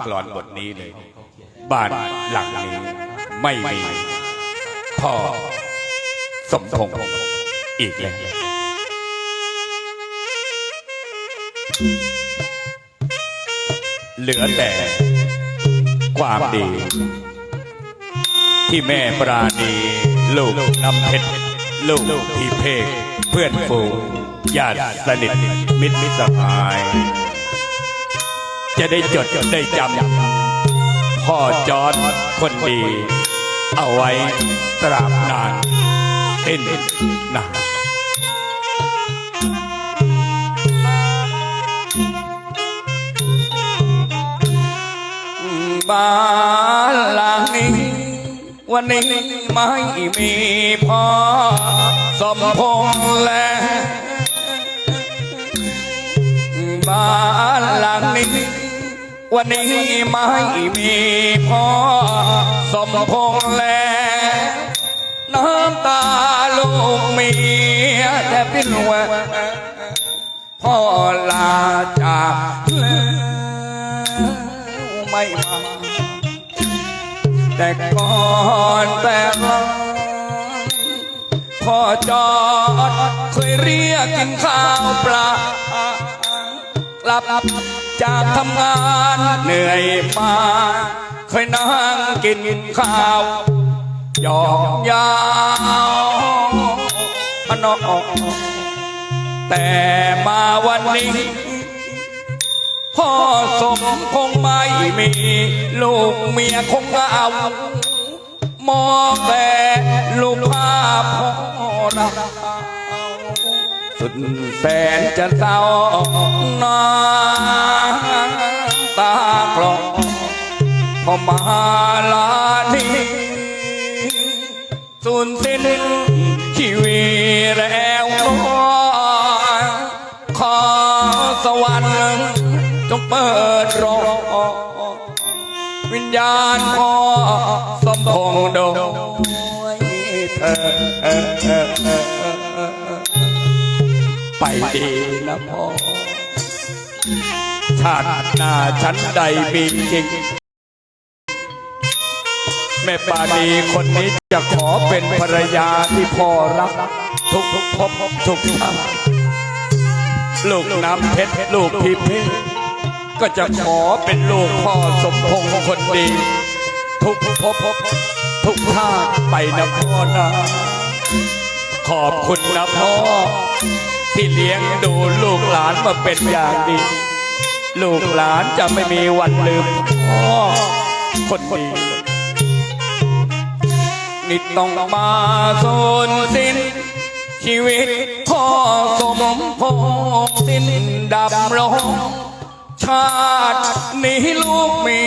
กลอนบทนี้เลย บ้านหลังนี้ไม่มีพ่อสมพงษ์อีกแล้วเหลือแต่ความดี ที่แม่ปราณีลูกน้ำเพชรลูกพี่เพกเพื่อนฝูงญาติสนิทมิตรมิตรสหาย จะได้จดได้จำพ่อจอดคนดี เอาไว้ตราบนานเอ็นนานบ้านหลังนี้ วันนี้ไม่มีพ่อสมพงษ์และบ้านหลังนี้ วันนี้ไม่มีพ่อสมพงษ์แล้วน้ำตาลูกเมียแต่พินว่าพ่อลาจากแล้วไม่มาแต่ก่อนแต่ละพ่อจอดเคยเรียกกินข้าวปลากลับ จากทำงานเหนื่อยมาเคยนั่งกินข้าวยอกยาวนอกแต่มาวันนี้พ่อสมคงไม่มี ลูกเมียคงเอามองแต่ลูกภาพพ่อเรา สุดแสนจะเศร้าน้ำตากลองพอมาลานี้สูญสิ้นชีวิตแล้วน้อยขอสวรรค์จงเปิดรอวิญญาณพ่อสมพงษ์โดยเธอ ดีนะพ่อ ชาติหน้าฉันใดมีจริง แม่ปานีคนนี้จะขอเป็นภรรยาที่พ่อรัก ทุกทุกภพทุกชาติลูกน้ำเพชรลูกพีเพชรก็จะขอเป็นลูกพ่อสมพงษ์คนดี ทุกภพทุกชาติไปนะพ่อนะขอบคุณนะพ่อ ที่เลี้ยงดูลูกหลานมาเป็นอย่างดี ลูกหลานจะไม่มีวันลืมพ่อคนดีนี่ต้องมาสูญสิ้น ชีวิตพ่อสมพงสิ้นดับลงชาตินี้ลูกเมี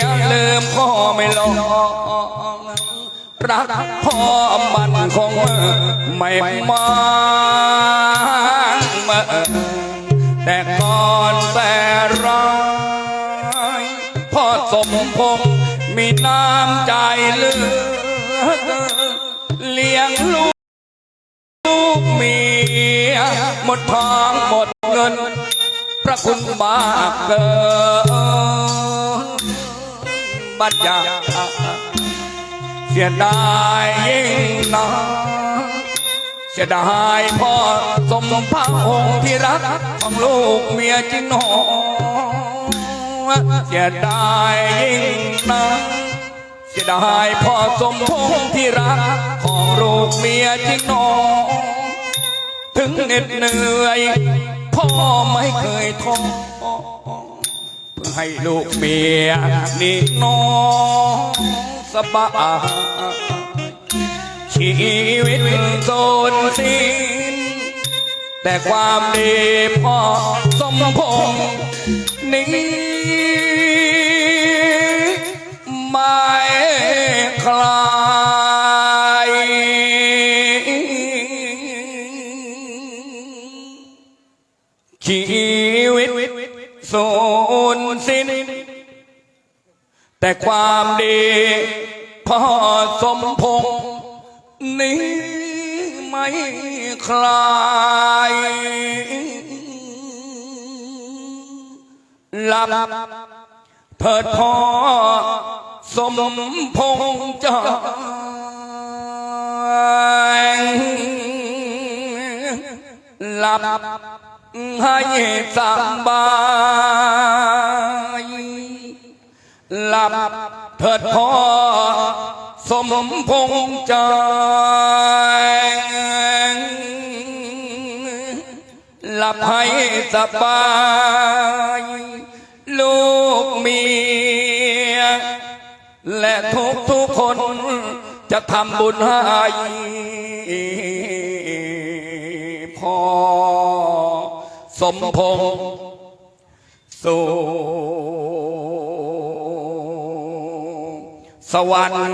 ยลืมพ่อไม่ลง รักพ่อมันคงไม่มางเมื่อแต่ก่อนแต่ร้ายพ่อสมพงษ์มีน้ำใจเลือเกินเลี้ยงลูกลูกเมียหมดทองหมดเงิน พระคุณมากเกินบัญญัติ เสียดายยิ่งนักเสียดายพ่อสมพระองค์ที่รักของลูกเมียจริงหนอเสียดายยิ่งนักเสียดายพ่อสมพงษ์ที่รักของลูกเมียจริงหนอถึงเหน็ดเหนื่อยพ่อไม่เคยท้อเพื่อให้ลูกเมียนี่น้อง สบายชีวิตโซนสิ้นแต่ความดีพอสมพงนี้ไม่คลายชีวิตสูญสิ้นแต่ความดี พ่อสมพงษ์นี้ไม่คลายหลับเถิดพ่อสมพงษ์จอยหลับให้สบายหลับ เถิดพ่อสมพงษ์จหลับให้สบาย ลูกเมีย และทุกทุกคนจะทำบุญให้พ่อสมพงษ์สู่ สวรรค์